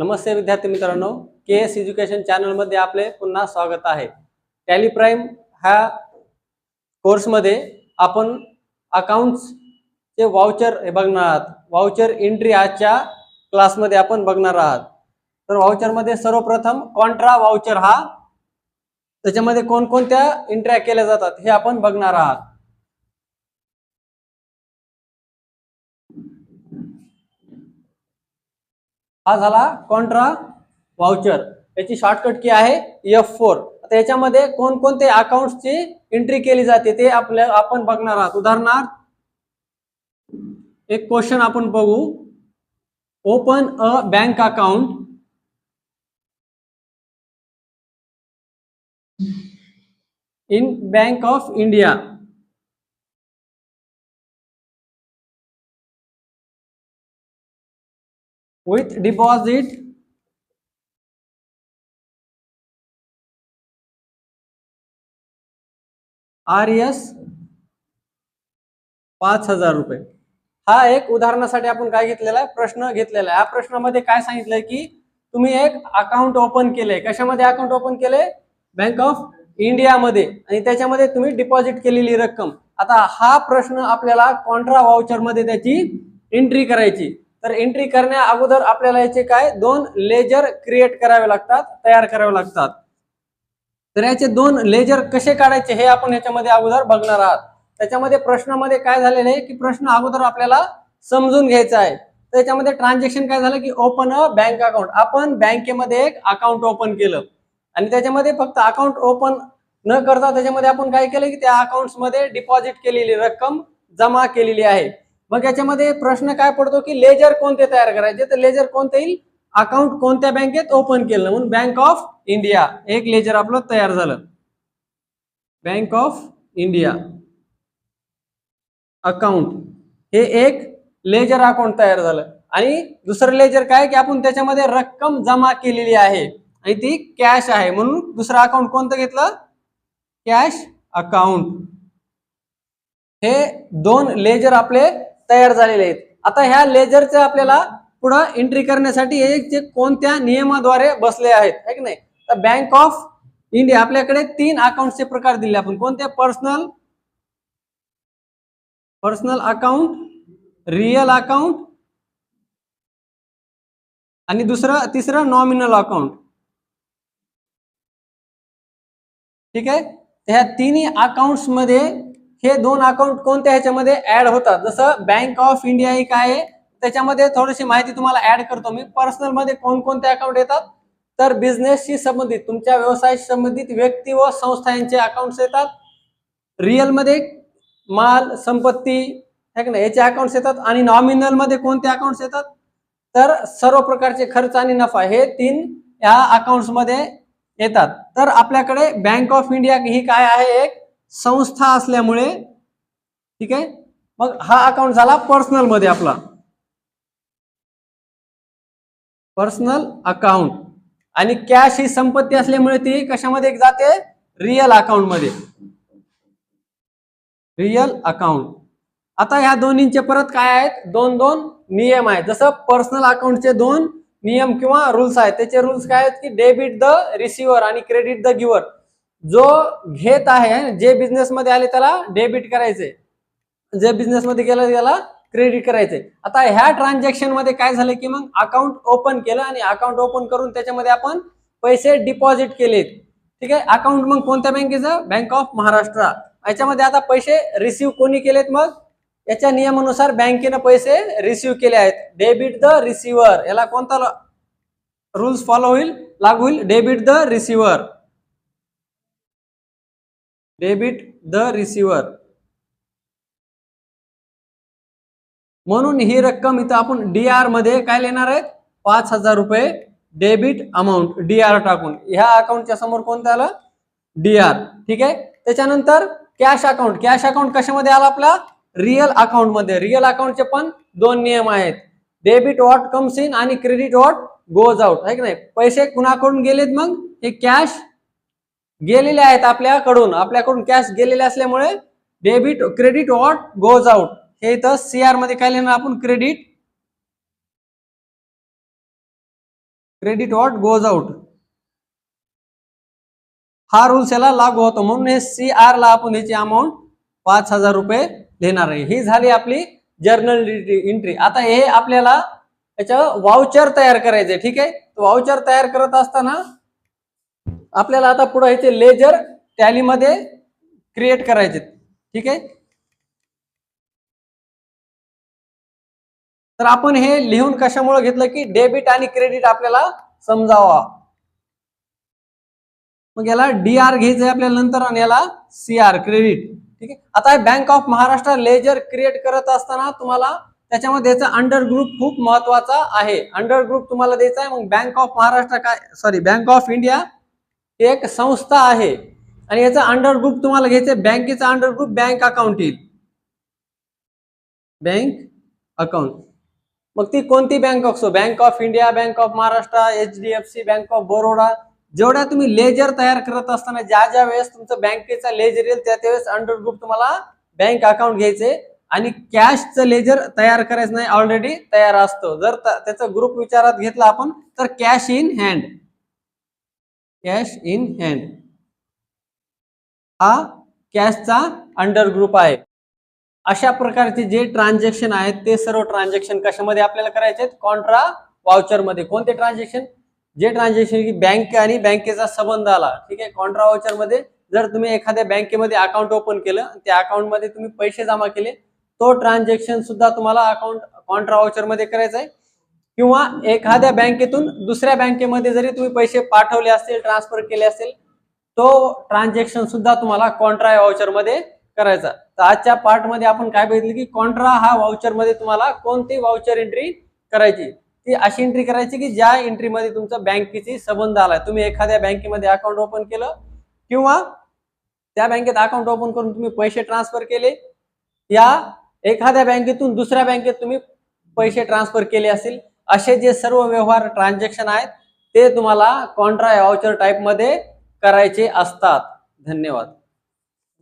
नमस्ते विद्यार्थी मित्रांनो के S education चॅनलमध्ये आपले पुन्हा स्वागत आहे. टॅली प्राईम ह्या कोर्समध्ये आपण अकाउंट्सचे वाउचर हे बघणार आहात. वाउचर एंट्री आजच्या क्लासमध्ये आपण बघणार आहात. तर वाउचरमध्ये सर्वप्रथम कॉन्ट्रा वाउचर हा त्याच्यामध्ये कोणकोणत्या एंट्र्या केल्या जातात हे आपण बघणार आहात. हा झाला कॉन्ट्रा व्हाउचर याची शॉर्टकट की आहे एफ फोर आता याच्यामध्ये कोणकोणते अकाउंटची एंट्री केली जाते ते आपल्या आपण बघणार आहात. उदाहरणार्थ एक क्वेश्चन आपण बघू. Open a bank account in Bank of India with deposit R S पाच हजार रुपये. हा एक उदाहरणासाठी आपण काय घेतलेला आहे? प्रश्न घेतलेला आहे. या प्रश्नामध्ये काय सांगितलंय की तुम्ही एक अकाउंट ओपन केलंय. कशामध्ये अकाउंट ओपन केले बँक ऑफ इंडियामध्ये आणि त्याच्यामध्ये तुम्ही डिपॉझिट केलेली रक्कम. आता हा प्रश्न आपल्याला कॉन्ट्रा वाउचरमध्ये त्याची एंट्री करायची. तर एंट्री करण्या अगोदर आपल्याला याचे काय? दोन लेजर क्रिएट करावे लागतात तयार करावे लागतात. तर याचे दोन लेजर कसे काढायचे हे आपण याच्यामध्ये अगोदर बघणार आहात. त्याच्यामध्ये प्रश्नामध्ये काय झालेलं आहे की प्रश्न अगोदर आपल्याला समजून घ्यायचा आहे. तर त्याच्यामध्ये ट्रान्झॅक्शन काय झालं की ओपन अ बँक अकाउंट आपण बँकेमध्ये एक अकाउंट ओपन केलं. आणि त्याच्यामध्ये फक्त अकाउंट ओपन न करता त्याच्यामध्ये आपण काय केलं की त्या अकाउंटमध्ये डिपॉझिट केलेली रक्कम जमा केलेली आहे. मग याच्यामध्ये प्रश्न काय पडतो की लेजर कोणते तयार करायचे? तर लेजर कोणते येईल? अकाउंट कोणत्या बँकेत ओपन केलं. म्हणून बँक ऑफ इंडिया एक लेजर आपलं तयार झालं. बँक ऑफ इंडिया अकाउंट हे एक लेजर अकाउंट तयार झालं. आणि दुसरं लेजर काय? की आपण त्याच्यामध्ये रक्कम जमा केलेली आहे. आणि ती कॅश आहे. म्हणून दुसरं अकाउंट कोणतं घेतलं? कॅश अकाउंट हे दोन लेजर आपले तयार झालेले आहेत. आता ह्या लेजरचे आपल्याला पुढे एंट्री करण्यासाठी हे जे कोणत्या नियमाद्वारे बसले आहेत है की नाही? तर बँक ऑफ इंडिया आपल्याकडे तीन अकाउंटचे प्रकार दिले आपण. कोणते? Personal personal account real account आणि दुसरं तिसरं नॉमिनल अकाउंट ठीक आहे? ह्या तिन्ही अकाउंट्समध्ये हे दोन अकाउंट कोणत्या ह्याच्यामध्ये ऍड होतात? जसं बँक ऑफ इंडिया ही काय आहे. त्याच्यामध्ये थोडीशी माहिती तुम्हाला ऍड करतो मी. पर्सनलमध्ये कोणकोणते अकाउंट येतात? तर बिझनेसशी संबंधित तुमच्या व्यवसायाशी संबंधित व्यक्ती व संस्था यांचे अकाउंट्स येतात. रिअलमध्ये माल संपत्ती है का नाही? याचे अकाउंट्स येतात. आणि नॉमिनलमध्ये कोणते अकाउंट्स येतात? तर सर्व प्रकारचे खर्च आणि नफा हे तीन या अकाउंट्समध्ये येतात. तर आपल्याकडे बँक ऑफ इंडिया ही काय आहे? एक संस्था असल्यामुळे ठीक आहे? मग हा अकाउंट झाला पर्सनलमध्ये आपला. पर्सनल अकाउंट आणि कॅश ही संपत्ती असल्यामुळे ती कशामध्ये जाते? रिअल अकाउंटमध्ये. रिअल अकाउंट आता ह्या दोन्हींचे परत काय आहेत? दोन दोन नियम आहेत. जसं पर्सनल अकाउंटचे दोन नियम किंवा रूल्स आहेत. त्याचे रूल्स काय आहेत की डेबिट द रिसिव्हर आणि क्रेडिट द गिव्हर जो घेत आहे जे बिझनेस मध्ये आले त्याला डेबिट करायचे. जे बिझनेस मध्ये गेलं त्याला क्रेडिट करायचे. आता ह्या ट्रान्झॅक्शनमध्ये काय झालं की मग अकाउंट ओपन केलं आणि अकाउंट ओपन करून त्याच्यामध्ये आपण पैसे डिपॉझिट केलेत. ठीक आहे? अकाउंट मग कोणत्या बँकेचं? बँक ऑफ महाराष्ट्र याच्यामध्ये आता पैसे रिसिव्ह कोणी केलेत मग? याच्या नियमानुसार बँकेनं पैसे रिसिव्ह केले आहेत. डेबिट द रिसिव्हर याला कोणता रूल्स फॉलो होईल? लागू होईल. Debit the receiver debit the receiver. म्हणून ही रक्कम इथं आपण डी आरमध्ये काय लिहिणार आहेत? पाच हजार रुपये डेबिट अमाऊंट डी आर टाकून. ह्या अकाउंटच्या समोर कोणतं आलं? डी आर ठीक आहे? त्याच्यानंतर कॅश अकाउंट. कॅश अकाउंट कशामध्ये आला आपला? रिअल अकाउंटमध्ये रिअल अकाउंटचे पण दोन नियम आहेत. डेबिट वॉट कम्स इन आणि क्रेडिट वॉट गोज आउट. आहे की नाही? पैसे कुणाकडून गेलेत मग? हे कॅश गेलेले आहेत आपल्याकडून आपल्याकडून कॅश गेलेले असल्यामुळे debit credit what goes out हे इथं सीआरमध्ये काय लिहिणार आपण? Credit credit what goes out हा रूल्स याला लागू होतो म्हणून हे सी आर ला आपण याची अमाऊंट पाच हजार रुपये देणार आहे. ही झाली आपली जर्नल एंट्री आता हे आपल्याला त्याच्या वाउचर तयार करायचे ठीक आहे? वाउचर तयार करत असताना आपल्याला आता पुढे ह्याचे लेजर टॅलीमध्ये क्रिएट करायचे ठीक आहे? तर आपण हे लिहून कशामुळे घेतलं की डेबिट आणि क्रेडिट आपल्याला समजावा. मग याला डी आर घ्यायचंय आपल्याला नंतर आणि याला सी आर क्रेडिट ठीक आहे? आता Bank of Maharashtra ledger create करत असताना तुम्हाला त्याच्यामध्ये याचा अंडर ग्रुप खूप महत्त्वाचा आहे. अंडर ग्रुप तुम्हाला द्यायचा आहे. मग बँक ऑफ महाराष्ट्र काय सॉरी बँक ऑफ इंडिया एक संस्था आहे. आणि याचा अंडर ग्रुप तुम्हाला घ्यायचं बँकेचा अंडर ग्रुप बँक अकाउंट येईल. बँक अकाउंट मग ती कोणती बँक असो? Bank of India Bank of Maharashtra H D F C Bank of Baroda जेवढ्या तुम्ही लेजर तयार करत असताना ज्या ज्या वेळेस तुमचं बँकेचा लेजर येईल त्या त्यावेळेस अंडर ग्रुप तुम्हाला बँक अकाउंट घ्यायचे. आणि कॅशचं लेजर तयार करायचं नाही ऑलरेडी तयार असतो. जर त्याचा ग्रुप विचारात घेतला आपण तर cash in hand cash in hand हा कॅशचा अंडर ग्रुप आहे. अशा प्रकारचे जे ट्रान्झॅक्शन आहेत ते सर्व ट्रान्झॅक्शन कशामध्ये आपल्याला करायचे आहेत? कॉन्ट्रा वाउचरमध्ये कोणते ट्रान्झॅक्शन? जे ट्रान्झॅक्शन की बँक आणि बँकेचा संबंध आला. ठीक आहे? कॉन्ट्रा वाउचरमध्ये जर तुम्ही एखाद्या बँकेमध्ये अकाउंट ओपन केलं त्या अकाउंटमध्ये तुम्ही पैसे जमा केले तो ट्रान्झॅक्शन सुद्धा तुम्हाला अकाउंट कॉन्ट्रा वाउचरमध्ये करायचा आहे. किंवा एखाद्या बँकेतून दुसऱ्या बँकेमध्ये जरी तुम्ही पैसे पाठवले असतील ट्रान्सफर केले असेल तो ट्रान्झॅक्शन सुद्धा तुम्हाला कॉन्ट्रा व्हाउचरमध्ये करायचा. तर आजच्या पार्टमध्ये आपण काय बघितलं की कॉन्ट्रा हा व्हाउचरमध्ये तुम्हाला कोणती व्हाउचर एंट्री करायची? ती अशी एंट्री करायची की ज्या एंट्रीमध्ये तुमचा बँकेची संबंध आलाय. तुम्ही एखाद्या बँकेमध्ये अकाउंट ओपन केलं किंवा त्या बँकेत अकाउंट ओपन करून तुम्ही पैसे ट्रान्सफर केले या एखाद्या बँकेतून दुसऱ्या बँकेत तुम्ही पैसे ट्रान्सफर केले असतील असे जे सर्व व्यवहार ट्रान्झॅक्शन आहेत ते तुम्हाला कॉन्ट्रा वाउचर टाईपमध्ये करायचे असतात. धन्यवाद.